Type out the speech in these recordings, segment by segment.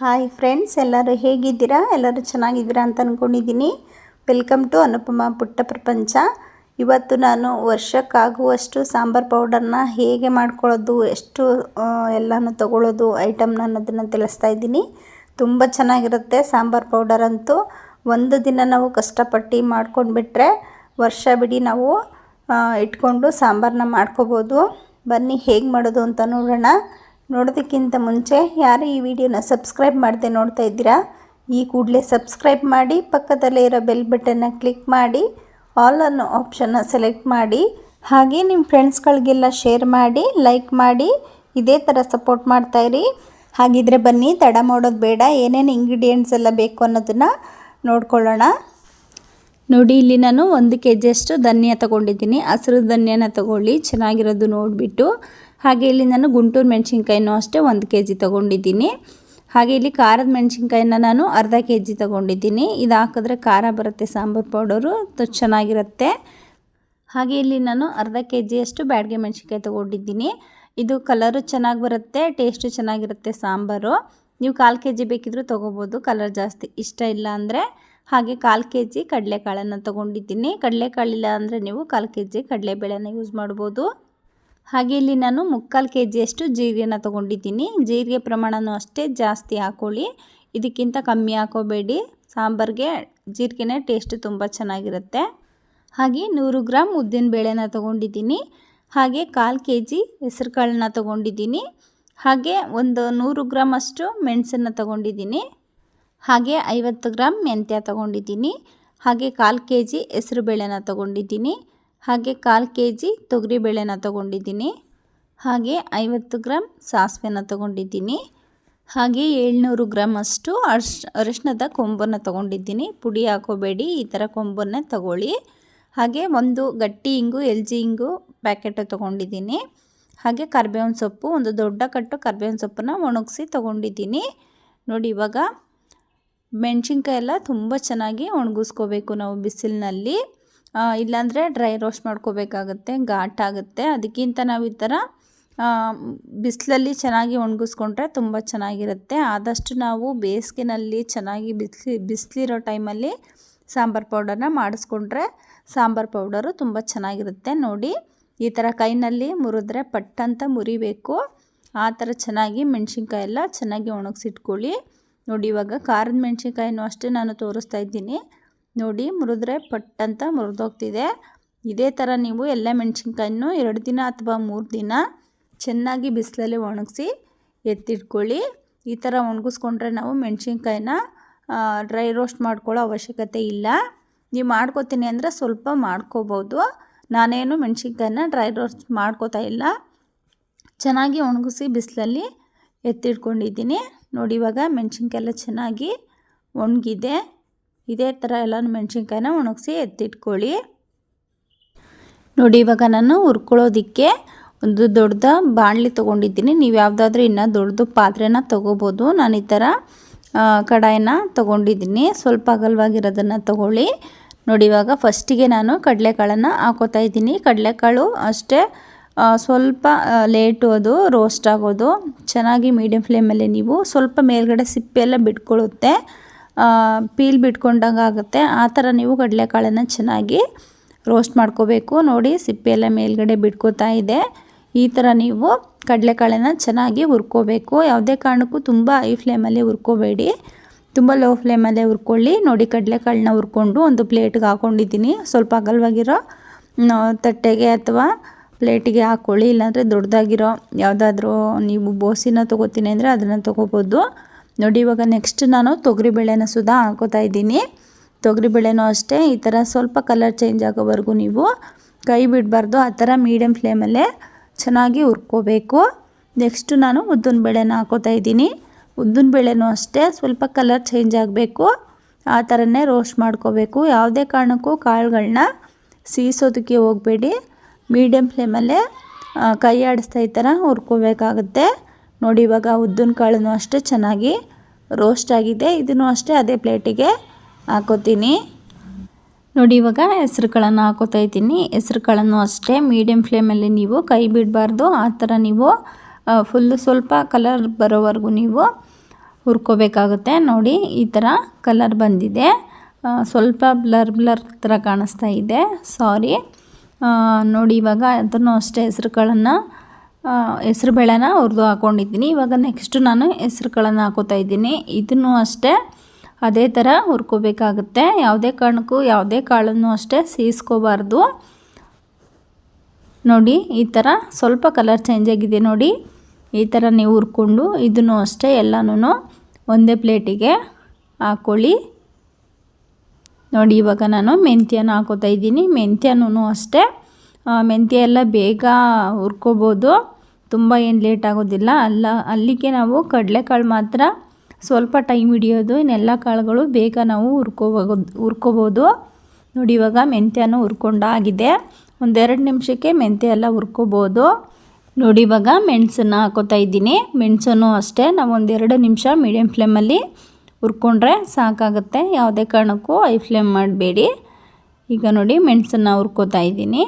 Hi friends ಎಲ್ಲರೂ ಹೇಗಿದ್ದೀರಾ? ಎಲ್ಲರೂ ಚೆನ್ನಾಗಿದ್ದೀರಾ ಅಂತ ಅಂದ್ಕೊಂಡಿದ್ದೀನಿ ವೆಲ್ಕಮ್ ಟು ಅನುಪಮ ಪುಟ್ಟ ಪ್ರಪಂಚ ಇವತ್ತು ನಾನು ವರ್ಷಕ್ಕಾಗುವಷ್ಟು ಸಾಂಬಾರ್ ಪೌಡರ್ನ ಹೇಗೆ ಮಾಡ್ಕೊಳ್ಳೋದು, ಎಷ್ಟು ಎಲ್ಲನೂ ತಗೊಳ್ಳೋದು ಐಟಮ್ನ ಅನ್ನೋದನ್ನು ತಿಳಿಸ್ತಾ ಇದ್ದೀನಿ. ತುಂಬ ಚೆನ್ನಾಗಿರುತ್ತೆ ಸಾಂಬಾರ್ ಪೌಡರ್ ಅಂತೂ. ಒಂದು ದಿನ ನಾವು ಕಷ್ಟಪಟ್ಟು ಮಾಡ್ಕೊಂಡ್ಬಿಟ್ರೆ ವರ್ಷ ಬಿಡಿ ನಾವು ಇಟ್ಕೊಂಡು ಸಾಂಬಾರನ್ನ ಮಾಡ್ಕೋಬೋದು. ಬನ್ನಿ ಹೇಗೆ ಮಾಡೋದು ಅಂತ ನೋಡೋಣ. ನೋಡೋದಕ್ಕಿಂತ ಮುಂಚೆ ಯಾರು ಈ ವಿಡಿಯೋನ ಸಬ್ಸ್ಕ್ರೈಬ್ ಮಾಡದೆ ನೋಡ್ತಾ ಇದ್ದೀರಾ, ಈ ಕೂಡಲೇ ಸಬ್ಸ್ಕ್ರೈಬ್ ಮಾಡಿ, ಪಕ್ಕದಲ್ಲೇ ಇರೋ ಬೆಲ್ ಬಟನ್ನ ಕ್ಲಿಕ್ ಮಾಡಿ, ಆಲ್ ಅನ್ನೋ ಆಪ್ಷನ್ನ ಸೆಲೆಕ್ಟ್ ಮಾಡಿ, ಹಾಗೆ ನಿಮ್ಮ ಫ್ರೆಂಡ್ಸ್ಗಳಿಗೆಲ್ಲ ಶೇರ್ ಮಾಡಿ, ಲೈಕ್ ಮಾಡಿ, ಇದೇ ಥರ ಸಪೋರ್ಟ್ ಮಾಡ್ತಾಯಿರಿ ಹಾಗಿದ್ರೆ ಬನ್ನಿ, ತಡ ಮಾಡೋದು ಬೇಡ, ಏನೇನು ಇಂಗ್ರೀಡಿಯೆಂಟ್ಸ್ ಎಲ್ಲ ಬೇಕು ಅನ್ನೋದನ್ನು ನೋಡ್ಕೊಳ್ಳೋಣ. ನೋಡಿ, ಇಲ್ಲಿ ನಾನು ಒಂದು ಕೆ ಜಿಯಷ್ಟು ಧನ್ಯ ತಗೊಂಡಿದ್ದೀನಿ. ಹಸಿರು ಧನ್ಯನ ತಗೊಳ್ಳಿ, ಚೆನ್ನಾಗಿರೋದು ನೋಡಿಬಿಟ್ಟು. ಹಾಗೆ ಇಲ್ಲಿ ನಾನು ಗುಂಟೂರು ಮೆಣಸಿನ್ಕಾಯಿನೂ ಅಷ್ಟೇ ಒಂದು ಕೆ ಜಿ ತೊಗೊಂಡಿದ್ದೀನಿ. ಹಾಗೆ ಇಲ್ಲಿ ಖಾರದ ಮೆಣಸಿನ್ಕಾಯಿನ ನಾನು ಅರ್ಧ ಕೆ ಜಿ ತೊಗೊಂಡಿದ್ದೀನಿ. ಇದು ಹಾಕಿದ್ರೆ ಖಾರ ಬರುತ್ತೆ, ಸಾಂಬಾರು ಪೌಡರು ಚೆನ್ನಾಗಿರುತ್ತೆ. ಹಾಗೆ ಇಲ್ಲಿ ನಾನು ಅರ್ಧ ಕೆ ಜಿಯಷ್ಟು ಬ್ಯಾಡ್ಗೆ ಮೆಣಸಿನ್ಕಾಯಿ ತೊಗೊಂಡಿದ್ದೀನಿ. ಇದು ಕಲರು ಚೆನ್ನಾಗಿ ಬರುತ್ತೆ, ಟೇಸ್ಟು ಚೆನ್ನಾಗಿರುತ್ತೆ ಸಾಂಬಾರು. ನೀವು ಕಾಲು ಕೆ ಜಿ ಬೇಕಿದ್ರೂ ತೊಗೋಬೋದು, ಕಲರ್ ಜಾಸ್ತಿ ಇಷ್ಟ ಇಲ್ಲ ಅಂದರೆ. ಹಾಗೆ ಕಾಲು ಕೆ ಜಿ ಕಡಲೆಕಾಳನ್ನು ತೊಗೊಂಡಿದ್ದೀನಿ. ಕಡಲೆಕಾಳಿಲ್ಲ ಅಂದರೆ ನೀವು ಕಾಲು ಕೆ ಜಿ ಕಡಲೆಬೇಳೆನ ಯೂಸ್ ಮಾಡ್ಬೋದು. ಹಾಗೆ ಇಲ್ಲಿ ನಾನು ಮುಕ್ಕಾಲು ಕೆ ಜಿಯಷ್ಟು ಜೀರಿಗೆನ ತೊಗೊಂಡಿದ್ದೀನಿ. ಜೀರಿಗೆ ಪ್ರಮಾಣನೂ ಅಷ್ಟೇ ಜಾಸ್ತಿ ಹಾಕ್ಕೊಳ್ಳಿ ಇದಕ್ಕಿಂತ ಕಮ್ಮಿ ಹಾಕೋಬೇಡಿ. ಸಾಂಬಾರಿಗೆ ಜೀರಿಗೆನೇ ಟೇಸ್ಟ್ ತುಂಬ ಚೆನ್ನಾಗಿರುತ್ತೆ. ಹಾಗೆ ನೂರು ಗ್ರಾಮ್ ಉದ್ದಿನ ಬೇಳೆನ ತೊಗೊಂಡಿದ್ದೀನಿ. ಹಾಗೆ ಕಾಲು ಕೆ ಜಿ ಹೆಸ್ರು ಕಾಳನ್ನ ತೊಗೊಂಡಿದ್ದೀನಿ. ಹಾಗೆ ಒಂದು ನೂರು ಗ್ರಾಮ್ ಅಷ್ಟು ಮೆಣಸನ್ನು ತೊಗೊಂಡಿದ್ದೀನಿ. ಹಾಗೆ ಐವತ್ತು ಗ್ರಾಮ್ ಮೆಂತ್ಯ ತೊಗೊಂಡಿದ್ದೀನಿ. ಹಾಗೆ ಕಾಲು ಕೆ ಜಿ ಹೆಸರು ಬೇಳೆನ ತೊಗೊಂಡಿದ್ದೀನಿ. ಹಾಗೆ ಕಾಲು ಕೆ ಜಿ ತೊಗರಿಬೇಳೆನ ತೊಗೊಂಡಿದ್ದೀನಿ. ಹಾಗೆ ಐವತ್ತು ಗ್ರಾಮ್ ಸಾಸಿವೆನ ತೊಗೊಂಡಿದ್ದೀನಿ. ಹಾಗೆ ಏಳ್ನೂರು ಗ್ರಾಮ್ ಅಷ್ಟು ಅರ್ಶ್ ಅರಿಶಿನದ ಕೊಂಬನ್ನು ತೊಗೊಂಡಿದ್ದೀನಿ. ಪುಡಿ ಹಾಕೋಬೇಡಿ, ಈ ಥರ ಕೊಂಬನ್ನೇ ತಗೊಳ್ಳಿ. ಹಾಗೆ ಒಂದು ಗಟ್ಟಿ ಇಂಗು ಎಲ್ ಜಿ ಇಂಗು ಪ್ಯಾಕೆಟು ತೊಗೊಂಡಿದ್ದೀನಿ. ಹಾಗೆ ಕರ್ಬೇವಿನ ಸೊಪ್ಪು, ಒಂದು ದೊಡ್ಡ ಕಟ್ಟು ಕರ್ಬೇವಿನ ಸೊಪ್ಪನ್ನು ಒಣಗಿಸಿ ತೊಗೊಂಡಿದ್ದೀನಿ. ನೋಡಿ ಇವಾಗ, ಮೆಣಸಿನ್ಕಾಯೆಲ್ಲ ತುಂಬ ಚೆನ್ನಾಗಿ ಒಣಗಿಸ್ಕೋಬೇಕು ನಾವು ಬಿಸಿಲಿನಲ್ಲಿ. ಇಲ್ಲಾಂದರೆ ಡ್ರೈ ರೋಸ್ಟ್ ಮಾಡ್ಕೋಬೇಕಾಗತ್ತೆ ಘಾಟಾಗುತ್ತೆ ಅದಕ್ಕಿಂತ ನಾವು ಈ ಥರ ಬಿಸಿಲಲ್ಲಿ ಚೆನ್ನಾಗಿ ಒಣಗಿಸ್ಕೊಂಡ್ರೆ ತುಂಬ ಚೆನ್ನಾಗಿರುತ್ತೆ. ಆದಷ್ಟು ನಾವು ಬೇಸಿಗೆನಲ್ಲಿ ಚೆನ್ನಾಗಿ ಬಿಸಿಲಿ, ಬಿಸಿಲಿರೋ ಟೈಮಲ್ಲಿ ಸಾಂಬಾರು ಪೌಡರ್ನ ಮಾಡಿಸ್ಕೊಂಡ್ರೆ ಸಾಂಬಾರು ಪೌಡರು ತುಂಬ ಚೆನ್ನಾಗಿರುತ್ತೆ. ನೋಡಿ, ಈ ಥರ ಕೈನಲ್ಲಿ ಮುರಿದ್ರೆ ಪಟ್ಟಂತ ಮುರಿಬೇಕು. ಆ ಥರ ಚೆನ್ನಾಗಿ ಮೆಣಸಿನ್ಕಾಯಿ ಎಲ್ಲ ಚೆನ್ನಾಗಿ ಒಣಗಿಸಿಟ್ಕೊಳ್ಳಿ. ನೋಡಿ, ಇವಾಗ ಖಾರದ ಮೆಣಸಿನ್ಕಾಯಿನೂ ಅಷ್ಟೇ ನಾನು ತೋರಿಸ್ತಾ ಇದ್ದೀನಿ. ನೋಡಿ ಮುರಿದ್ರೆ ಪಟ್ಟಂತ ಮುರಿದೋಗ್ತಿದೆ. ಇದೇ ಥರ ನೀವು ಎಲ್ಲ ಮೆಣಸಿನ್ಕಾಯನ್ನು ಎರಡು ದಿನ ಅಥವಾ ಮೂರು ದಿನ ಚೆನ್ನಾಗಿ ಬಿಸಿಲಲ್ಲಿ ಒಣಗಿಸಿ ಎತ್ತಿಟ್ಕೊಳ್ಳಿ. ಈ ಥರ ಒಣಗಿಸ್ಕೊಂಡ್ರೆ ನಾವು ಮೆಣಸಿನ್ಕಾಯಿನ ಡ್ರೈ ರೋಸ್ಟ್ ಮಾಡ್ಕೊಳ್ಳೋ ಅವಶ್ಯಕತೆ ಇಲ್ಲ. ನೀವು ಮಾಡ್ಕೋತೀನಿ ಅಂದರೆ ಸ್ವಲ್ಪ ಮಾಡ್ಕೋಬೋದು. ನಾನೇನು ಮೆಣಸಿನ್ಕಾಯಿನ ಡ್ರೈ ರೋಸ್ಟ್ ಮಾಡ್ಕೋತಾ ಇಲ್ಲ. ಚೆನ್ನಾಗಿ ಒಣಗಿಸಿ ಬಿಸಿಲಲ್ಲಿ ಎತ್ತಿಟ್ಕೊಂಡಿದ್ದೀನಿ. ನೋಡಿ ಇವಾಗ ಮೆಣಸಿನ್ಕಾಯಿ ಎಲ್ಲ ಚೆನ್ನಾಗಿ ಒಣಗಿದೆ. ಇದೇ ಥರ ಎಲ್ಲ ಮೆಣಸಿನ್ಕಾಯಿನ ಒಣಗಿಸಿ ಎತ್ತಿಟ್ಕೊಳ್ಳಿ. ನೋಡಿ, ಇವಾಗ ನಾನು ಹುರ್ಕೊಳ್ಳೋದಕ್ಕೆ ಒಂದು ದೊಡ್ಡ ಬಾಣಲಿ ತೊಗೊಂಡಿದ್ದೀನಿ. ನೀವು ಯಾವುದಾದ್ರೂ ಇನ್ನೂ ದೊಡ್ಡದು ಪಾತ್ರೆನ ತೊಗೋಬೋದು. ನಾನು ಈ ಥರ ಕಡಾಯನ್ನ ತೊಗೊಂಡಿದ್ದೀನಿ. ಸ್ವಲ್ಪ ಅಗಲವಾಗಿರೋದನ್ನು ತೊಗೊಳ್ಳಿ. ನೋಡಿ, ಇವಾಗ ಫಸ್ಟಿಗೆ ನಾನು ಕಡಲೆಕಾಳನ್ನು ಹಾಕೋತಾ ಇದ್ದೀನಿ. ಕಡಲೆಕಾಳು ಅಷ್ಟೇ ಸ್ವಲ್ಪ ಲೇಟು ಅದು, ರೋಸ್ಟ್ ಆಗೋದು. ಚೆನ್ನಾಗಿ ಮೀಡಿಯಮ್ ಫ್ಲೇಮಲ್ಲಿ ನೀವು ಸ್ವಲ್ಪ ಮೇಲ್ಗಡೆ ಸಿಪ್ಪೆಲ್ಲ ಬಿಟ್ಕೊಳ್ಳುತ್ತೆ. ಪೀಲ್ ಬಿಟ್ಕೊಂಡಂಗೆ ಆಗುತ್ತೆ. ಆ ಥರ ನೀವು ಕಡಲೆಕಾಳನ್ನು ಚೆನ್ನಾಗಿ ರೋಸ್ಟ್ ಮಾಡ್ಕೋಬೇಕು. ನೋಡಿ ಸಿಪ್ಪೆ ಎಲ್ಲ ಮೇಲ್ಗಡೆ ಬಿಟ್ಕೋತಾ ಇದೆ. ಈ ಥರ ನೀವು ಕಡಲೆಕಾಳನ್ನು ಚೆನ್ನಾಗಿ ಹುರ್ಕೋಬೇಕು. ಯಾವುದೇ ಕಾರಣಕ್ಕೂ ತುಂಬ ಹೈ ಫ್ಲೇಮಲ್ಲಿ ಹುರ್ಕೋಬೇಡಿ. ತುಂಬ ಲೋ ಫ್ಲೇಮಲ್ಲೇ ಹುರ್ಕೊಳ್ಳಿ. ನೋಡಿ, ಕಡಲೆಕಾಳನ್ನ ಹುರ್ಕೊಂಡು ಒಂದು ಪ್ಲೇಟ್ಗೆ ಹಾಕ್ಕೊಂಡಿದ್ದೀನಿ ಸ್ವಲ್ಪ ಅಗಲವಾಗಿರೋ ತಟ್ಟೆಗೆ ಅಥವಾ ಪ್ಲೇಟಿಗೆ ಹಾಕ್ಕೊಳ್ಳಿ ಇಲ್ಲಾಂದರೆ ದೊಡ್ಡದಾಗಿರೋ, ಯಾವುದಾದ್ರೂ ನೀವು ಬೋಸಿನ ತೊಗೋತೀನಿ ಅಂದರೆ ಅದನ್ನು ತೊಗೋಬೋದು. ನೋಡಿ, ಇವಾಗ ನೆಕ್ಸ್ಟ್ ನಾನು ತೊಗರಿಬೇಳೆನ ಸುಧಾ ಹಾಕೋತಾ ಇದ್ದೀನಿ. ತೊಗರಿಬೇಳೆನೂ ಅಷ್ಟೇ, ಈ ಥರ ಸ್ವಲ್ಪ ಕಲರ್ ಚೇಂಜ್ ಆಗೋವರೆಗೂ ನೀವು ಕೈ ಬಿಡಬಾರ್ದು, ಆ ಥರ ಮೀಡಿಯಮ್ ಫ್ಲೇಮಲ್ಲೇ ಚೆನ್ನಾಗಿ ಹುರ್ಕೋಬೇಕು. ನೆಕ್ಸ್ಟು ನಾನು ಉದ್ದಿನ ಬೇಳೆನ ಹಾಕೋತಾ ಇದ್ದೀನಿ. ಉದ್ದಿನ ಬೇಳೆನೂ ಅಷ್ಟೇ, ಸ್ವಲ್ಪ ಕಲರ್ ಚೇಂಜ್ ಆಗಬೇಕು. ಆ ಥರನೇ ರೋಸ್ಟ್ ಮಾಡ್ಕೋಬೇಕು. ಯಾವುದೇ ಕಾರಣಕ್ಕೂ ಕಾಳುಗಳನ್ನ ಸೀಸೋದಕ್ಕೆ ಹೋಗಬೇಡಿ. ಮೀಡಿಯಮ್ ಫ್ಲೇಮಲ್ಲೇ ಕೈ ಆಡಿಸ್ತಾ ಈ ಥರ ಹುರ್ಕೋಬೇಕಾಗುತ್ತೆ. ನೋಡಿ, ಇವಾಗ ಉದ್ದಿನ ಕಾಳನ್ನು ಅಷ್ಟೇ ಚೆನ್ನಾಗಿ ರೋಸ್ಟ್ ಆಗಿದೆ. ಇದನ್ನು ಅಷ್ಟೇ ಅದೇ ಪ್ಲೇಟಿಗೆ ಹಾಕೋತೀನಿ. ನೋಡಿ, ಇವಾಗ ಹೆಸ್ರು ಕಾಳನ್ನು ಹಾಕೋತಾ ಇದ್ದೀನಿ. ಹೆಸ್ರು ಕಾಳನ್ನು ಅಷ್ಟೇ ಮೀಡಿಯಮ್ ಫ್ಲೇಮಲ್ಲಿ ನೀವು ಕೈ ಬಿಡಬಾರ್ದು. ಆ ಥರ ನೀವು ಫುಲ್ಲು ಸ್ವಲ್ಪ ಕಲರ್ ಬರೋವರೆಗೂ ನೀವು ಹುರ್ಕೋಬೇಕಾಗುತ್ತೆ. ನೋಡಿ, ಈ ಥರ ಕಲರ್ ಬಂದಿದೆ. ಸ್ವಲ್ಪ ಬ್ಲರ್ ಬ್ಲರ್ ಥರ ಕಾಣಿಸ್ತಾ ಇದೆ. ಸಾರಿ ನೋಡಿ, ಇವಾಗ ಅದನ್ನು ಅಷ್ಟೇ ಹೆಸ್ರುಗಳನ್ನು ಹೆಸ್ರು ಬೇಳೆನ ಹುರಿದು ಹಾಕ್ಕೊಂಡಿದ್ದೀನಿ ಇವಾಗ ನೆಕ್ಸ್ಟು ನಾನು ಹೆಸ್ರು ಕಾಳನ್ನು ಹಾಕೋತಾ ಇದ್ದೀನಿ. ಇದನ್ನು ಅಷ್ಟೇ, ಅದೇ ಥರ ಹುರ್ಕೋಬೇಕಾಗುತ್ತೆ. ಯಾವುದೇ ಕಾರಣಕ್ಕೂ ಯಾವುದೇ ಕಾಳನ್ನು ಅಷ್ಟೇ ಸೀಸ್ಕೋಬಾರ್ದು. ನೋಡಿ, ಈ ಥರ ಸ್ವಲ್ಪ ಕಲರ್ ಚೇಂಜ್ ಆಗಿದೆ ನೋಡಿ. ಈ ಥರ ನೀವು ಹುರ್ಕೊಂಡು ಇದನ್ನು ಅಷ್ಟೇ ಎಲ್ಲನೂ ಒಂದೇ ಪ್ಲೇಟಿಗೆ ಹಾಕ್ಕೊಳ್ಳಿ ನೋಡಿ, ಇವಾಗ ನಾನು ಮೆಂತ್ಯನ ಹಾಕೋತಾ ಇದ್ದೀನಿ. ಮೆಂತ್ಯನೂ ಅಷ್ಟೇ. ಮೆಂತ್ಯ ಎಲ್ಲ ಬೇಗ ಹುರ್ಕೋಬೋದು. ತುಂಬ ಏನು ಲೇಟ್ ಆಗೋದಿಲ್ಲ. ಅಲ್ಲ, ಅಲ್ಲಿಗೆ ನಾವು ಕಡಲೆಕಾಳು ಮಾತ್ರ ಸ್ವಲ್ಪ ಟೈಮ್ ಹಿಡಿಯೋದು, ಇನ್ನೆಲ್ಲ ಕಾಳುಗಳು ಬೇಗ ನಾವು ಹುರ್ಕೋಬೋದು ಹುರ್ಕೋಬೋದು ನೋಡಿ, ಇವಾಗ ಮೆಂತ್ಯನೂ ಹುರ್ಕೊಂಡಾಗಿದೆ ಒಂದೆರಡು ನಿಮಿಷಕ್ಕೆ ಮೆಂತ್ಯ ಎಲ್ಲ ಹುರ್ಕೋಬೋದು ನೋಡಿ, ಇವಾಗ ಮೆಣಸನ್ನು ಹಾಕೋತಾ ಇದ್ದೀನಿ. ಮೆಣಸನ್ನು ಅಷ್ಟೇ, ನಾವು ಒಂದೆರಡು ನಿಮಿಷ ಮೀಡಿಯಮ್ ಫ್ಲೇಮಲ್ಲಿ ಹುರ್ಕೊಂಡ್ರೆ ಸಾಕಾಗುತ್ತೆ. ಯಾವುದೇ ಕಾರಣಕ್ಕೂ ಐ ಫ್ಲೇಮ್ ಮಾಡಬೇಡಿ. ಈಗ ನೋಡಿ, ಮೆಣಸನ್ನು ಹುರ್ಕೋತಾ ಇದ್ದೀನಿ.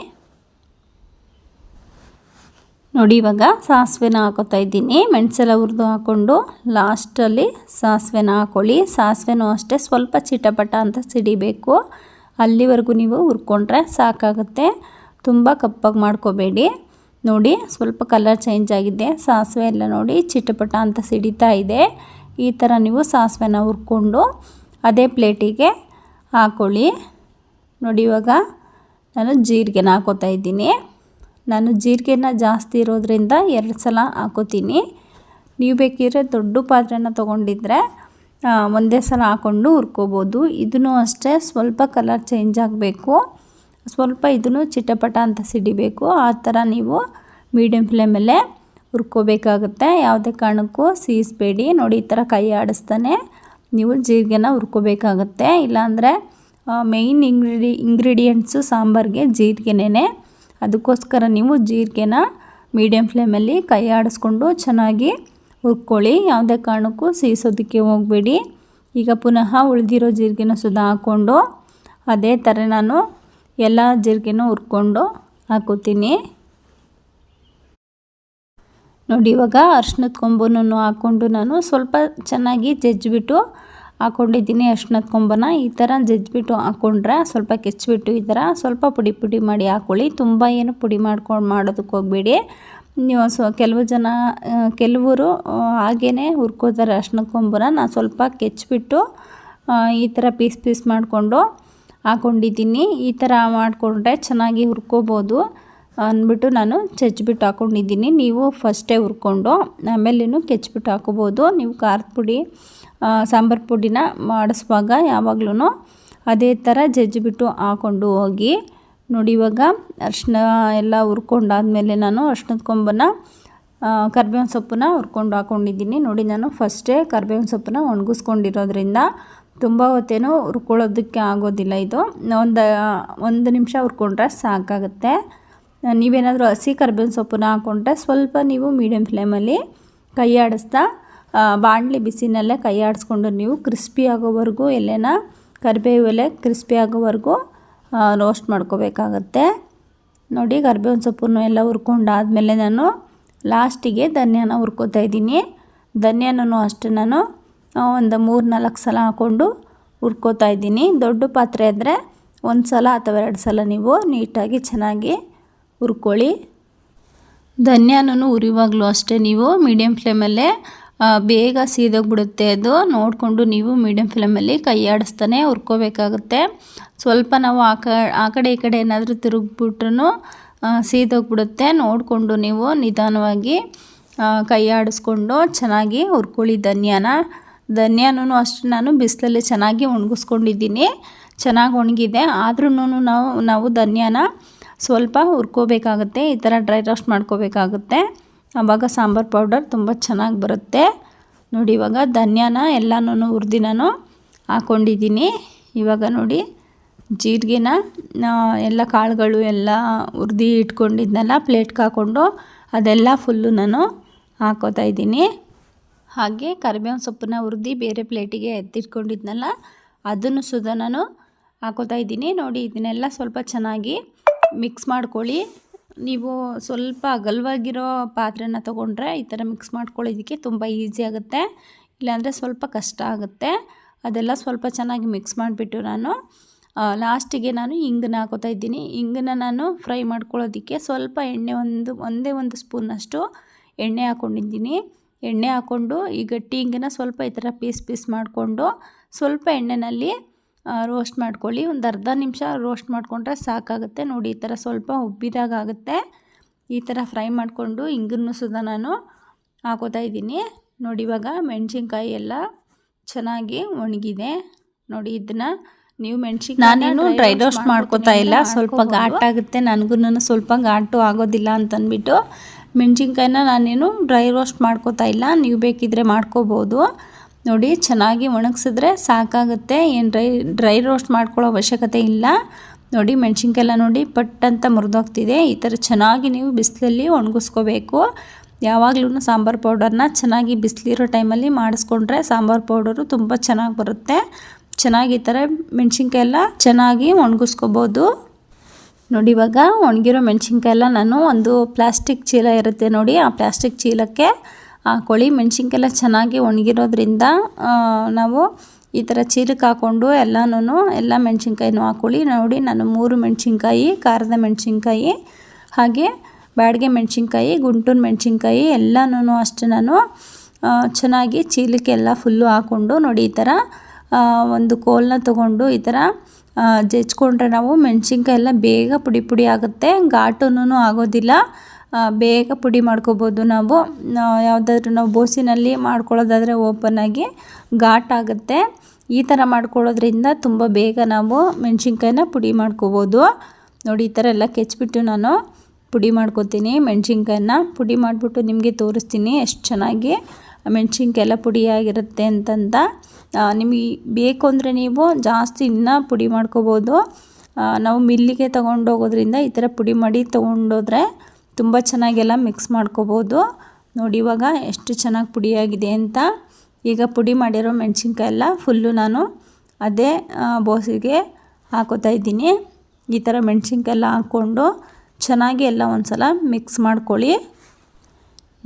ನೋಡಿ, ಇವಾಗ ಸಾಸಿವೆನ ಹಾಕೋತಾ ಇದ್ದೀನಿ. ಮೆಣಸೆಲ್ಲ ಹುರಿದು ಹಾಕ್ಕೊಂಡು ಲಾಸ್ಟಲ್ಲಿ ಸಾಸಿವೆನ ಹಾಕೊಳ್ಳಿ. ಸಾಸಿವೆನೂ ಅಷ್ಟೇ, ಸ್ವಲ್ಪ ಚಿಟಪಟ ಅಂತ ಸಿಡಿಬೇಕು. ಅಲ್ಲಿವರೆಗೂ ನೀವು ಹುರ್ಕೊಂಡ್ರೆ ಸಾಕಾಗುತ್ತೆ. ತುಂಬ ಕಪ್ಪಾಗಿ ಮಾಡ್ಕೋಬೇಡಿ. ನೋಡಿ, ಸ್ವಲ್ಪ ಕಲರ್ ಚೇಂಜ್ ಆಗಿದೆ. ಸಾಸಿವೆ ಎಲ್ಲ ನೋಡಿ ಚಿಟಪಟ ಅಂತ ಸಿಡಿತಾ ಇದೆ. ಈ ಥರ ನೀವು ಸಾಸಿವೆನ ಹುರ್ಕೊಂಡು ಅದೇ ಪ್ಲೇಟಿಗೆ ಹಾಕ್ಕೊಳ್ಳಿ ನೋಡಿ, ಇವಾಗ ನಾನು ಜೀರಿಗೆನ ಹಾಕೋತಾ ಇದ್ದೀನಿ. ನಾನು ಜೀರಿಗೆನ ಜಾಸ್ತಿ ಇರೋದ್ರಿಂದ ಎರಡು ಸಲ ಹಾಕೋತೀನಿ. ನೀವು ಬೇಕಿದ್ರೆ ದೊಡ್ಡ ಪಾತ್ರೆನ ತೊಗೊಂಡಿದ್ರೆ ಒಂದೇ ಸಲ ಹಾಕ್ಕೊಂಡು ಹುರ್ಕೋಬೋದು. ಇದನ್ನು ಅಷ್ಟೇ ಸ್ವಲ್ಪ ಕಲರ್ ಚೇಂಜ್ ಆಗಬೇಕು. ಸ್ವಲ್ಪ ಇದನ್ನು ಚಿಟಪಟ ಅಂತ ಸಿಡಿಬೇಕು. ಆ ಥರ ನೀವು ಮೀಡಿಯಮ್ ಫ್ಲೇಮಲ್ಲೇ ಹುರ್ಕೋಬೇಕಾಗುತ್ತೆ. ಯಾವುದೇ ಕಾರಣಕ್ಕೂ ಸೀಸ್ಬೇಡಿ. ನೋಡಿ, ಈ ಥರ ಕೈ ಆಡಿಸ್ತಾನೆ ನೀವು ಜೀರಿಗೆನ ಹುರ್ಕೋಬೇಕಾಗುತ್ತೆ. ಇಲ್ಲಾಂದರೆ ಮೇಯ್ನ್ ಇಂಗ್ರಿಡಿ ಇಂಗ್ರೀಡಿಯೆಂಟ್ಸು ಸಾಂಬಾರಿಗೆ ಜೀರಿಗೆನೇ ಅದಕ್ಕೋಸ್ಕರ ನೀವು ಜೀರಿಗೆನ ಮೀಡಿಯಮ್ ಫ್ಲೇಮಲ್ಲಿ ಕೈ ಆಡಿಸ್ಕೊಂಡು ಚೆನ್ನಾಗಿ ಹುರ್ಕೊಳ್ಳಿ. ಯಾವುದೇ ಕಾರಣಕ್ಕೂ ಸೀಸೋದಕ್ಕೆ ಹೋಗಬೇಡಿ. ಈಗ ಪುನಃ ಉಳಿದಿರೋ ಜೀರಿಗೆನ ಸುಧಾ ಹಾಕ್ಕೊಂಡು ಅದೇ ಥರ ನಾನು ಎಲ್ಲ ಜೀರಿಗೆನೂ ಹುರ್ಕೊಂಡು ಹಾಕೋತೀನಿ ನೋಡಿ ಇವಾಗ ಅರ್ಶಿನದ ಕೊಂಬನೂ ಹಾಕ್ಕೊಂಡು ನಾನು ಸ್ವಲ್ಪ ಚೆನ್ನಾಗಿ ಜಜ್ಜಿಬಿಟ್ಟು ಹಾಕ್ಕೊಂಡಿದ್ದೀನಿ ಅರ್ಶಿನದ ಕೊಂಬನ. ಈ ಥರ ಜಜ್ಜಿಬಿಟ್ಟು ಹಾಕ್ಕೊಂಡ್ರೆ ಸ್ವಲ್ಪ ಕೆಚ್ಚಿಬಿಟ್ಟು ಈ ಥರ ಸ್ವಲ್ಪ ಪುಡಿ ಪುಡಿ ಮಾಡಿ ಹಾಕ್ಕೊಳ್ಳಿ ತುಂಬ ಏನು ಪುಡಿ ಮಾಡ್ಕೊಂಡು ಮಾಡೋದಕ್ಕೆ ಹೋಗಬೇಡಿ. ನೀವು ಸೊ, ಕೆಲವು ಜನ ಕೆಲವರು ಹಾಗೇ ಹುರ್ಕೋತಾರೆ ಅರ್ಶಿನದ ಕೊಂಬನ. ನಾನು ಸ್ವಲ್ಪ ಕೆಚ್ಚಿಬಿಟ್ಟು ಈ ಥರ ಪೀಸ್ ಪೀಸ್ ಮಾಡಿಕೊಂಡು ಹಾಕ್ಕೊಂಡಿದ್ದೀನಿ ಈ ಥರ ಮಾಡಿಕೊಂಡ್ರೆ ಚೆನ್ನಾಗಿ ಹುರ್ಕೋಬೋದು ಅಂದ್ಬಿಟ್ಟು ನಾನು ಚಚ್ಚಿಬಿಟ್ಟು ಹಾಕ್ಕೊಂಡಿದ್ದೀನಿ ನೀವು ಫಸ್ಟೇ ಹುರ್ಕೊಂಡು ಆಮೇಲೆ ಕೆಚ್ಚಿಬಿಟ್ಟು ಹಾಕೋಬೋದು. ನೀವು ಖಾರದ ಪುಡಿ ಸಾಂಬಾರು ಪುಡಿನ ಮಾಡಿಸುವಾಗ ಯಾವಾಗ್ಲೂ ಅದೇ ಥರ ಜಜ್ಜಿಬಿಟ್ಟು ಹಾಕ್ಕೊಂಡು ಹೋಗಿ ನೋಡಿ ಇವಾಗ ಅರ್ಶಿನ ಎಲ್ಲ ಹುರ್ಕೊಂಡಾದ್ಮೇಲೆ ನಾನು ಅರ್ಶಿನದ ಕೊಂಬನ ಕರ್ಬೇವಿನ ಸೊಪ್ಪನ್ನ ಹುರ್ಕೊಂಡು ಹಾಕ್ಕೊಂಡಿದ್ದೀನಿ ನೋಡಿ ನಾನು ಫಸ್ಟೇ ಕರ್ಬೇವಿನ ಸೊಪ್ಪನ್ನ ಒಣಗಿಸ್ಕೊಂಡಿರೋದ್ರಿಂದ ತುಂಬ ಹೊತ್ತೇನು ಹುರ್ಕೊಳ್ಳೋದಕ್ಕೆ ಆಗೋದಿಲ್ಲ ಇದು. ಒಂದು ಒಂದು ನಿಮಿಷ ಹುರ್ಕೊಂಡ್ರೆ ಸಾಕಾಗುತ್ತೆ. ನೀವೇನಾದರೂ ಹಸಿ ಕರ್ಬೇವಿನ ಸೊಪ್ಪನ್ನ ಹಾಕ್ಕೊಂಡ್ರೆ ಸ್ವಲ್ಪ ನೀವು ಮೀಡಿಯಮ್ ಫ್ಲೇಮಲ್ಲಿ ಕೈ ಆಡಿಸ್ತಾ ಬಾಣಲಿ ಬಿಸಿನಲ್ಲೇ ಕೈ ಆಡಿಸ್ಕೊಂಡು ನೀವು ಕ್ರಿಸ್ಪಿ ಆಗೋವರೆಗೂ ಎಲೆನ ಕರಿಬೇವು ಎಲೆ ಕ್ರಿಸ್ಪಿ ಆಗೋವರೆಗೂ ರೋಸ್ಟ್ ಮಾಡ್ಕೋಬೇಕಾಗತ್ತೆ. ನೋಡಿ ಕರ್ಬೇವಿನ ಸೊಪ್ಪನ್ನು ಎಲ್ಲ ಹುರ್ಕೊಂಡಾದಮೇಲೆ ನಾನು ಲಾಸ್ಟಿಗೆ ಧನ್ಯನ ಹುರ್ಕೋತಾ ಇದ್ದೀನಿ. ಧನ್ಯನೂ ಅಷ್ಟೇ ನಾನು ಒಂದು ಮೂರು ನಾಲ್ಕು ಸಲ ಹಾಕ್ಕೊಂಡು ಹುರ್ಕೋತಾ ಇದ್ದೀನಿ. ದೊಡ್ಡ ಪಾತ್ರೆ ಆದರೆ ಒಂದು ಸಲ ಅಥವಾ ಎರಡು ಸಲ ನೀವು ನೀಟಾಗಿ ಚೆನ್ನಾಗಿ ಹುರ್ಕೊಳ್ಳಿ. ಧನ್ಯನೂ ಉರಿವಾಗಲೂ ಅಷ್ಟೇ ನೀವು ಮೀಡಿಯಮ್ ಫ್ಲೇಮಲ್ಲೇ ಬೇಗ ಸೀದೋಗ್ಬಿಡುತ್ತೆ ಅದು. ನೋಡಿಕೊಂಡು ನೀವು ಮೀಡಿಯಂ ಫ್ಲೇಮಲ್ಲಿ ಕೈ ಆಡಿಸ್ತಾನೆ ಹುರ್ಕೋಬೇಕಾಗುತ್ತೆ ಸ್ವಲ್ಪ ನಾವು ಆ ಕ, ಆ ಕಡೆ ಈ ಕಡೆ ಏನಾದರೂ ತಿರುಗ್ಬಿಟ್ರೂ ಸೀದೋಗ್ಬಿಡುತ್ತೆ. ನೋಡಿಕೊಂಡು ನೀವು ನಿಧಾನವಾಗಿ ಕೈ ಆಡಿಸ್ಕೊಂಡು ಚೆನ್ನಾಗಿ ಹುರ್ಕೊಳ್ಳಿ ಧನ್ಯಾನ. ಧನ್ಯಾನೂ ಅಷ್ಟು ನಾನು ಬಿಸಿಲಲ್ಲಿ ಚೆನ್ನಾಗಿ ಒಣಗಿಸ್ಕೊಂಡಿದ್ದೀನಿ. ಚೆನ್ನಾಗಿ ಒಣಗಿದೆ. ಆದ್ರೂ ನಾವು ನಾವು ಧನ್ಯಾನ ಸ್ವಲ್ಪ ಹುರ್ಕೋಬೇಕಾಗುತ್ತೆ ಈ ಥರ ಡ್ರೈ ರೋಸ್ಟ್ ಮಾಡ್ಕೋಬೇಕಾಗುತ್ತೆ. ಆವಾಗ ಸಾಂಬಾರು ಪೌಡರ್ ತುಂಬ ಚೆನ್ನಾಗಿ ಬರುತ್ತೆ. ನೋಡಿ, ಇವಾಗ ಧನ್ಯಾನ ಎಲ್ಲನೂ ಹುರಿದು ನಾನು ಹಾಕ್ಕೊಂಡಿದ್ದೀನಿ ಇವಾಗ ನೋಡಿ, ಜೀರಿಗೆನ ಎಲ್ಲ ಕಾಳುಗಳು ಎಲ್ಲ ಹುರಿದು ಇಟ್ಕೊಂಡಿದ್ನಲ್ಲ, ಪ್ಲೇಟ್ಗೆ ಹಾಕ್ಕೊಂಡು ಅದೆಲ್ಲ ಫುಲ್ಲು ನಾನು ಹಾಕೋತಾ ಇದ್ದೀನಿ. ಹಾಗೆ ಕರಿಬೇವಿನ ಸೊಪ್ಪನ್ನ ಹುರಿದು ಬೇರೆ ಪ್ಲೇಟಿಗೆ ಎತ್ತಿಟ್ಕೊಂಡಿದ್ನಲ್ಲ, ಅದನ್ನು ಸುದ ನಾನು ಹಾಕೋತಾ ಇದ್ದೀನಿ. ನೋಡಿ, ಇದನ್ನೆಲ್ಲ ಸ್ವಲ್ಪ ಚೆನ್ನಾಗಿ ಮಿಕ್ಸ್ ಮಾಡ್ಕೊಳ್ಳಿ. ನೀವು ಸ್ವಲ್ಪ ಅಗಲವಾಗಿರೋ ಪಾತ್ರೆನ ತೊಗೊಂಡ್ರೆ ಈ ಥರ ಮಿಕ್ಸ್ ಮಾಡ್ಕೊಳ್ಳೋದಕ್ಕೆ ತುಂಬ ಈಸಿ ಆಗುತ್ತೆ. ಇಲ್ಲಾಂದರೆ ಸ್ವಲ್ಪ ಕಷ್ಟ ಆಗುತ್ತೆ. ಅದೆಲ್ಲ ಸ್ವಲ್ಪ ಚೆನ್ನಾಗಿ ಮಿಕ್ಸ್ ಮಾಡಿಬಿಟ್ಟು ನಾನು ಲಾಸ್ಟಿಗೆ ನಾನು ಇಂಗನ್ನ ಹಾಕೋತಾ ಇದ್ದೀನಿ. ಇಂಗನ್ನ ನಾನು ಫ್ರೈ ಮಾಡ್ಕೊಳ್ಳೋದಕ್ಕೆ ಸ್ವಲ್ಪ ಎಣ್ಣೆ ಒಂದು, ಒಂದೇ ಒಂದು ಸ್ಪೂನಷ್ಟು ಎಣ್ಣೆ ಹಾಕ್ಕೊಂಡಿದ್ದೀನಿ ಎಣ್ಣೆ ಹಾಕ್ಕೊಂಡು ಈ ಗಟ್ಟಿ ಇಂಗನ್ನ ಸ್ವಲ್ಪ ಈ ಥರ ಪೀಸ್ ಪೀಸ್ ಮಾಡಿಕೊಂಡು ಸ್ವಲ್ಪ ಎಣ್ಣೆಯಲ್ಲಿ ರೋಸ್ಟ್ ಮಾಡ್ಕೊಳ್ಳಿ. ಒಂದು ಅರ್ಧ ನಿಮಿಷ ರೋಸ್ಟ್ ಮಾಡಿಕೊಂಡ್ರೆ ಸಾಕಾಗುತ್ತೆ. ನೋಡಿ ಈ ಥರ ಸ್ವಲ್ಪ ಉಬ್ಬಿದಾಗ ಆಗುತ್ತೆ ಈ ಥರ ಫ್ರೈ ಮಾಡಿಕೊಂಡು ಹಿಂಗನ್ನು ಸುದ ನಾನು ಹಾಕೋತಾ ಇದ್ದೀನಿ. ನೋಡಿ ಇವಾಗ ಮೆಣಸಿನ್ಕಾಯಿ ಎಲ್ಲ ಚೆನ್ನಾಗಿ ಒಣಗಿದೆ. ನೋಡಿ ಇದನ್ನು ನೀವು ಮೆಣಸಿನ್ಕಾಯಿ ನಾನೇನು ಡ್ರೈ ರೋಸ್ಟ್ ಮಾಡ್ಕೋತಾ ಇಲ್ಲ ಸ್ವಲ್ಪ ಘಾಟಾಗುತ್ತೆ ನನಗೂ ಸ್ವಲ್ಪ ಘಾಟು ಆಗೋದಿಲ್ಲ ಅಂತಂದ್ಬಿಟ್ಟು ಮೆಣಸಿನ್ಕಾಯಿನ ನಾನೇನು ಡ್ರೈ ರೋಸ್ಟ್ ಮಾಡ್ಕೋತಾ ಇಲ್ಲ. ನೀವು ಬೇಕಿದ್ರೆ ಮಾಡ್ಕೋಬೋದು. ನೋಡಿ, ಚೆನ್ನಾಗಿ ಒಣಗಿಸಿದ್ರೆ ಸಾಕಾಗುತ್ತೆ. ಏನು ಡ್ರೈ ಡ್ರೈ ರೋಸ್ಟ್ ಮಾಡ್ಕೊಳ್ಳೋ ಅವಶ್ಯಕತೆ ಇಲ್ಲ. ನೋಡಿ, ಮೆಣಸಿನ್ಕಾಯೆಲ್ಲ ನೋಡಿ ಪಟ್ ಅಂತ ಮುರಿದೋಗ್ತಿದೆ. ಈ ಥರ ಚೆನ್ನಾಗಿ ನೀವು ಬಿಸಿಲಲ್ಲಿ ಒಣಗಿಸ್ಕೋಬೇಕು. ಯಾವಾಗಲೂ ಸಾಂಬಾರು ಪೌಡರ್ನ ಚೆನ್ನಾಗಿ ಬಿಸಿಲಿರೋ ಟೈಮಲ್ಲಿ ಮಾಡಿಸ್ಕೊಂಡ್ರೆ ಸಾಂಬಾರು ಪೌಡರು ತುಂಬ ಚೆನ್ನಾಗಿ ಬರುತ್ತೆ. ಚೆನ್ನಾಗಿ ಈ ಥರ ಮೆಣಸಿನ್ಕಾಯೆಲ್ಲ ಚೆನ್ನಾಗಿ ಒಣಗಿಸ್ಕೋಬೋದು. ನೋಡಿ, ಇವಾಗ ಒಣಗಿರೋ ಮೆಣಸಿನ್ಕಾಯೆಲ್ಲ ನಾನು ಒಂದು ಪ್ಲಾಸ್ಟಿಕ್ ಚೀಲ ಇರುತ್ತೆ ನೋಡಿ, ಆ ಪ್ಲಾಸ್ಟಿಕ್ ಚೀಲಕ್ಕೆ ಹಾಕೊಳ್ಳಿ ಮೆಣಸಿನ್ಕಾಯೆಲ್ಲ ಚೆನ್ನಾಗಿ ಒಣಗಿರೋದ್ರಿಂದ ನಾವು ಈ ಥರ ಚೀಲಕ್ಕೆ ಹಾಕ್ಕೊಂಡು ಎಲ್ಲನೂ ಎಲ್ಲ ಮೆಣಸಿನ್ಕಾಯಿನೂ ಹಾಕೊಳ್ಳಿ ನೋಡಿ ನಾನು ಮೂರು ಮೆಣಸಿನ್ಕಾಯಿ, ಖಾರದ ಮೆಣಸಿನ್ಕಾಯಿ, ಹಾಗೆ ಬ್ಯಾಡಿಗೆ ಮೆಣಸಿನ್ಕಾಯಿ ಗುಂಟೂರು ಮೆಣಸಿನ್ಕಾಯಿ ಎಲ್ಲನೂ ಅಷ್ಟು ನಾನು ಚೆನ್ನಾಗಿ ಚೀಲಕ್ಕೆ ಎಲ್ಲ ಫುಲ್ಲು ಹಾಕ್ಕೊಂಡು ನೋಡಿ ಈ ಥರ ಒಂದು ಕೋಲನ್ನ ತೊಗೊಂಡು ಈ ಥರ ಜಜ್ಕೊಂಡ್ರೆ ನಾವು ಮೆಣಸಿನ್ಕಾಯಿ ಎಲ್ಲ ಬೇಗ ಪುಡಿ ಪುಡಿ ಆಗುತ್ತೆ ಘಾಟುನು ಆಗೋದಿಲ್ಲ. ಬೇಗ ಪುಡಿ ಮಾಡ್ಕೋಬೋದು ನಾವು. ಯಾವುದಾದ್ರೂ ನಾವು ಬೋಸಿನಲ್ಲಿ ಮಾಡ್ಕೊಳ್ಳೋದಾದರೆ ಓಪನ್ನಾಗಿ ಘಾಟ್ ಆಗುತ್ತೆ. ಈ ಥರ ಮಾಡ್ಕೊಳ್ಳೋದ್ರಿಂದ ತುಂಬ ಬೇಗ ನಾವು ಮೆಣಸಿನ್ಕಾಯಿನ ಪುಡಿ ಮಾಡ್ಕೋಬೋದು. ನೋಡಿ, ಈ ಥರ ಎಲ್ಲ ಕೆಚ್ಚಿಬಿಟ್ಟು ನಾನು ಪುಡಿ ಮಾಡ್ಕೋತೀನಿ. ಮೆಣಸಿನ್ಕಾಯನ್ನ ಪುಡಿ ಮಾಡಿಬಿಟ್ಟು ನಿಮಗೆ ತೋರಿಸ್ತೀನಿ ಎಷ್ಟು ಚೆನ್ನಾಗಿ ಮೆಣಸಿನ್ಕಾಯಿ ಎಲ್ಲ ಪುಡಿಯಾಗಿರುತ್ತೆ ಅಂತಂತ. ನಿಮಗೆ ಬೇಕು ಅಂದರೆ ನೀವು ಜಾಸ್ತಿ ಇನ್ನೂ ಪುಡಿ ಮಾಡ್ಕೋಬೋದು. ನಾವು ಮಿಲ್ಲಿಗೆ ತೊಗೊಂಡೋಗೋದ್ರಿಂದ ಈ ಥರ ಪುಡಿ ಮಾಡಿ ತೊಗೊಂಡೋದ್ರೆ ತುಂಬ ಚೆನ್ನಾಗೆಲ್ಲ ಮಿಕ್ಸ್ ಮಾಡ್ಕೋಬೋದು. ನೋಡಿ ಇವಾಗ ಎಷ್ಟು ಚೆನ್ನಾಗಿ ಪುಡಿಯಾಗಿದೆ ಅಂತ. ಈಗ ಪುಡಿ ಮಾಡಿರೋ ಮೆಣಸಿನ್ಕಾಯಿ ಎಲ್ಲ ಫುಲ್ಲು ನಾನು ಅದೇ ಬೋಸಿಗೆ ಹಾಕೋತಾ ಇದ್ದೀನಿ. ಈ ಥರ ಮೆಣಸಿನ್ಕಾಯಿ ಎಲ್ಲ ಹಾಕ್ಕೊಂಡು ಚೆನ್ನಾಗಿ ಎಲ್ಲ ಒಂದು ಸಲ ಮಿಕ್ಸ್ ಮಾಡ್ಕೊಳ್ಳಿ.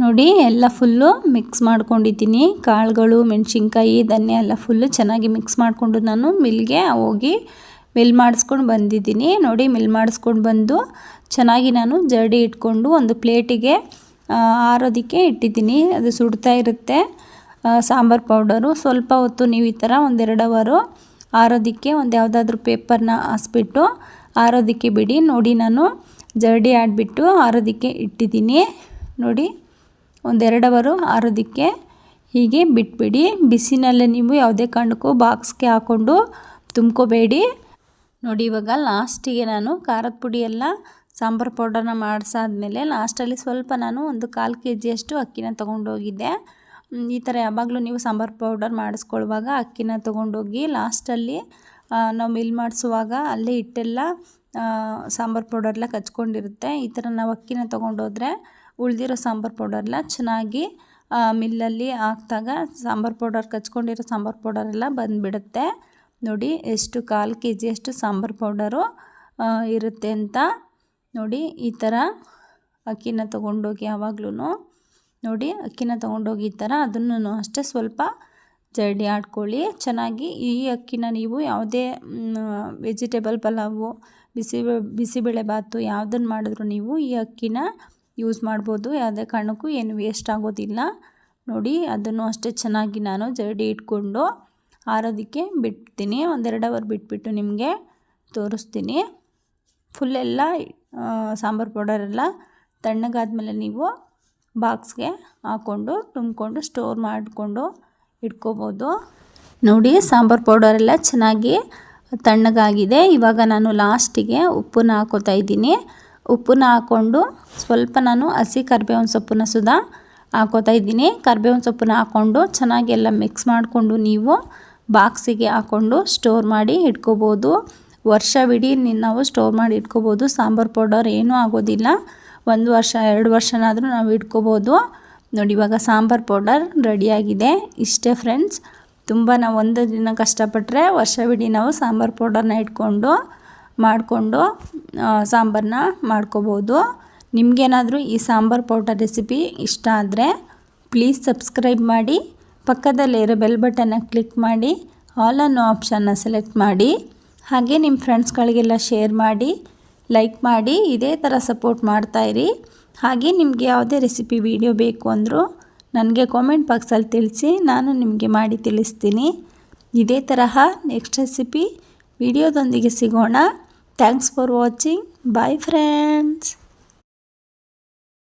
ನೋಡಿ ಎಲ್ಲ ಫುಲ್ಲು ಮಿಕ್ಸ್ ಮಾಡ್ಕೊಂಡಿದ್ದೀನಿ. ಕಾಳುಗಳು, ಮೆಣಸಿನ್ಕಾಯಿ, ಧನ್ಯ ಎಲ್ಲ ಫುಲ್ಲು ಚೆನ್ನಾಗಿ ಮಿಕ್ಸ್ ಮಾಡಿಕೊಂಡು ನಾನು ಮಿಲ್ಗೆ ಹೋಗಿ ಮಿಲ್ ಮಾಡಿಸ್ಕೊಂಡು ಬಂದಿದ್ದೀನಿ. ನೋಡಿ, ಮಿಲ್ ಮಾಡಿಸ್ಕೊಂಡು ಬಂದು ಚೆನ್ನಾಗಿ ನಾನು ಜರಡಿ ಇಟ್ಕೊಂಡು ಒಂದು ಪ್ಲೇಟಿಗೆ ಆರೋದಕ್ಕೆ ಇಟ್ಟಿದ್ದೀನಿ. ಅದು ಸುಡ್ತಾ ಇರುತ್ತೆ. ಸಾಂಬಾರು ಪೌಡರು. ಸ್ವಲ್ಪ ಹೊತ್ತು ನೀವು ಈ ಥರ ಒಂದೆರಡು ಅವರು ಆರೋದಕ್ಕೆ ಒಂದು ಯಾವುದಾದ್ರೂ ಪೇಪರ್ನ ಹಾಸ್ಬಿಟ್ಟು ಆರೋದಕ್ಕೆ ಬಿಡಿ. ನೋಡಿ, ನಾನು ಜರಡಿ ಆಡಿಬಿಟ್ಟು ಆರೋದಕ್ಕೆ ಇಟ್ಟಿದ್ದೀನಿ. ನೋಡಿ ಒಂದೆರಡು ಅವರು ಆರೋದಕ್ಕೆ ಹೀಗೆ ಬಿಟ್ಬಿಡಿ. ಬಿಸಿನಲ್ಲೇ ನೀವು ಯಾವುದೇ ಕಾರಣಕ್ಕೂ ಬಾಕ್ಸ್ಗೆ ಹಾಕ್ಕೊಂಡು ತುಂಬ್ಕೋಬೇಡಿ. ನೋಡಿ, ಇವಾಗ ಲಾಸ್ಟಿಗೆ ನಾನು ಖಾರದ ಪುಡಿ ಎಲ್ಲ, ಸಾಂಬಾರು ಪೌಡರ್ನ ಮಾಡಿಸಾದ್ಮೇಲೆ ಲಾಸ್ಟಲ್ಲಿ ಸ್ವಲ್ಪ ನಾನು ಒಂದು ಕಾಲು ಕೆ ಜಿಯಷ್ಟು ಅಕ್ಕಿನ ತೊಗೊಂಡೋಗಿದ್ದೆ. ಈ ಥರ ಯಾವಾಗಲೂ ನೀವು ಸಾಂಬಾರು ಪೌಡರ್ ಮಾಡಿಸ್ಕೊಳ್ಳುವಾಗ ಅಕ್ಕಿನ ತೊಗೊಂಡೋಗಿ ಲಾಸ್ಟಲ್ಲಿ ನಾವು ಮಿಲ್ ಮಾಡಿಸುವಾಗ ಅಲ್ಲೇ ಹಿಟ್ಟೆಲ್ಲ ಸಾಂಬಾರು ಪೌಡರ್ಲ ಕಚ್ಕೊಂಡಿರುತ್ತೆ. ಈ ಥರ ನಾವು ಅಕ್ಕಿನ ತೊಗೊಂಡೋದ್ರೆ ಉಳಿದಿರೋ ಸಾಂಬಾರು ಪೌಡರ್ಲ ಚೆನ್ನಾಗಿ ಮಿಲ್ಲಲ್ಲಿ ಹಾಕ್ದಾಗ ಸಾಂಬಾರು ಪೌಡರ್ ಕಚ್ಕೊಂಡಿರೋ ಸಾಂಬಾರು ಪೌಡರೆಲ್ಲ ಬಂದುಬಿಡುತ್ತೆ. ನೋಡಿ ಎಷ್ಟು ಕಾಲು ಕೆ ಜಿಯಷ್ಟು ಸಾಂಬಾರು ಪೌಡರು ಇರುತ್ತೆ ಅಂತ. ನೋಡಿ, ಈ ಥರ ಅಕ್ಕಿನ ತೊಗೊಂಡೋಗಿ ಯಾವಾಗ್ಲೂ ನೋಡಿ, ಅಕ್ಕಿನ ತೊಗೊಂಡೋಗಿ ಈ ಥರ ಅದನ್ನು ಅಷ್ಟೇ ಸ್ವಲ್ಪ ಜಡ್ಡಿ ಆಡ್ಕೊಳ್ಳಿ. ಚೆನ್ನಾಗಿ ಈ ಅಕ್ಕಿನ ನೀವು ಯಾವುದೇ ವೆಜಿಟೇಬಲ್ ಪಲಾವು, ಬಿಸಿ, ಬಿಸಿಬೇಳೆ ಭಾತು ಯಾವುದನ್ನು ಮಾಡಿದ್ರು ನೀವು ಈ ಅಕ್ಕಿನ ಯೂಸ್ ಮಾಡ್ಬೋದು. ಯಾವುದೇ ಕಾರಣಕ್ಕೂ ಏನು ವೇಸ್ಟ್ ಆಗೋದಿಲ್ಲ. ನೋಡಿ, ಅದನ್ನು ಅಷ್ಟೇ ಚೆನ್ನಾಗಿ ನಾನು ಜಡ್ಡಿ ಇಟ್ಕೊಂಡು ಆರೋದಕ್ಕೆ ಬಿಡ್ತೀನಿ, ಒಂದೆರಡು ಅವರ್ ಬಿಟ್ಬಿಟ್ಟು ನಿಮಗೆ ತೋರಿಸ್ತೀನಿ. ಫುಲ್ಲೆಲ್ಲ ಸಾಂಬಾರು ಪೌಡರೆಲ್ಲ ತಣ್ಣಗಾದ್ಮೇಲೆ ನೀವು ಬಾಕ್ಸ್ಗೆ ಹಾಕ್ಕೊಂಡು ತುಂಬಿಕೊಂಡು ಸ್ಟೋರ್ ಮಾಡಿಕೊಂಡು ಇಟ್ಕೋಬೋದು. ನೋಡಿ, ಸಾಂಬಾರು ಪೌಡರೆಲ್ಲ ಚೆನ್ನಾಗಿ ತಣ್ಣಗಾಗಿದೆ. ಇವಾಗ ನಾನು ಲಾಸ್ಟಿಗೆ ಉಪ್ಪನ್ನ ಹಾಕೋತಾ ಇದ್ದೀನಿ. ಉಪ್ಪನ್ನ ಹಾಕ್ಕೊಂಡು ಸ್ವಲ್ಪ ನಾನು ಹಸಿ ಕರಿಬೇವಿನ ಸೊಪ್ಪನ್ನ ಸುಧಾ ಹಾಕೋತಾ ಇದ್ದೀನಿ. ಕರಿಬೇವಿನ ಸೊಪ್ಪನ್ನ ಹಾಕ್ಕೊಂಡು ಚೆನ್ನಾಗಿ ಎಲ್ಲ ಮಿಕ್ಸ್ ಮಾಡಿಕೊಂಡು ನೀವು ಬಾಕ್ಸಿಗೆ ಹಾಕ್ಕೊಂಡು ಸ್ಟೋರ್ ಮಾಡಿ ಇಟ್ಕೋಬೋದು. ವರ್ಷವಿಡೀ ನಾವು ಸ್ಟೋರ್ ಮಾಡಿ ಇಟ್ಕೋಬೋದು. ಸಾಂಬಾರು ಪೌಡರ್ ಏನೂ ಆಗೋದಿಲ್ಲ. ಒಂದು ವರ್ಷ, ಎರಡು ವರ್ಷನಾದರೂ ನಾವು ಇಟ್ಕೋಬೋದು. ನೋಡಿ, ಇವಾಗ ಸಾಂಬಾರು ಪೌಡರ್ ರೆಡಿಯಾಗಿದೆ. ಇಷ್ಟೇ ಫ್ರೆಂಡ್ಸ್, ತುಂಬ ನಾವು ಒಂದು ದಿನ ಕಷ್ಟಪಟ್ಟರೆ ವರ್ಷವಿಡೀ ನಾವು ಸಾಂಬಾರು ಪೌಡರ್ನ ಇಟ್ಕೊಂಡು ಮಾಡಿಕೊಂಡು ಸಾಂಬಾರನ್ನ ಮಾಡ್ಕೋಬೋದು. ನಿಮಗೇನಾದರೂ ಈ ಸಾಂಬಾರು ಪೌಡರ್ ರೆಸಿಪಿ ಇಷ್ಟ ಆದರೆ, ಪ್ಲೀಸ್ ಸಬ್ಸ್ಕ್ರೈಬ್ ಮಾಡಿ. ಪಕ್ಕದಲ್ಲಿರೋ ಬೆಲ್ ಬಟನ್ನ ಕ್ಲಿಕ್ ಮಾಡಿ ಆಲ್ ಅನ್ನೋ ಆಪ್ಷನ್ನ ಸೆಲೆಕ್ಟ್ ಮಾಡಿ, ಹಾಗೆ ನಿಮ್ಮ ಫ್ರೆಂಡ್ಸ್ಗಳಿಗೆಲ್ಲ ಶೇರ್ ಮಾಡಿ ಲೈಕ್ ಮಾಡಿ, ಇದೇ ಥರ ಸಪೋರ್ಟ್ ಮಾಡ್ತಾಯಿರಿ ಹಾಗೆ ನಿಮಗೆ ಯಾವುದೇ ರೆಸಿಪಿ ವಿಡಿಯೋ ಬೇಕು ಅಂದರೂ ನನಗೆ ಕಾಮೆಂಟ್ ಬಾಕ್ಸಲ್ಲಿ ತಿಳಿಸಿ, ನಾನು ನಿಮಗೆ ಮಾಡಿ ತಿಳಿಸ್ತೀನಿ. ಇದೇ ತರಹ ನೆಕ್ಸ್ಟ್ ರೆಸಿಪಿ ವಿಡಿಯೋದೊಂದಿಗೆ ಸಿಗೋಣ. Thanks for watching bye friends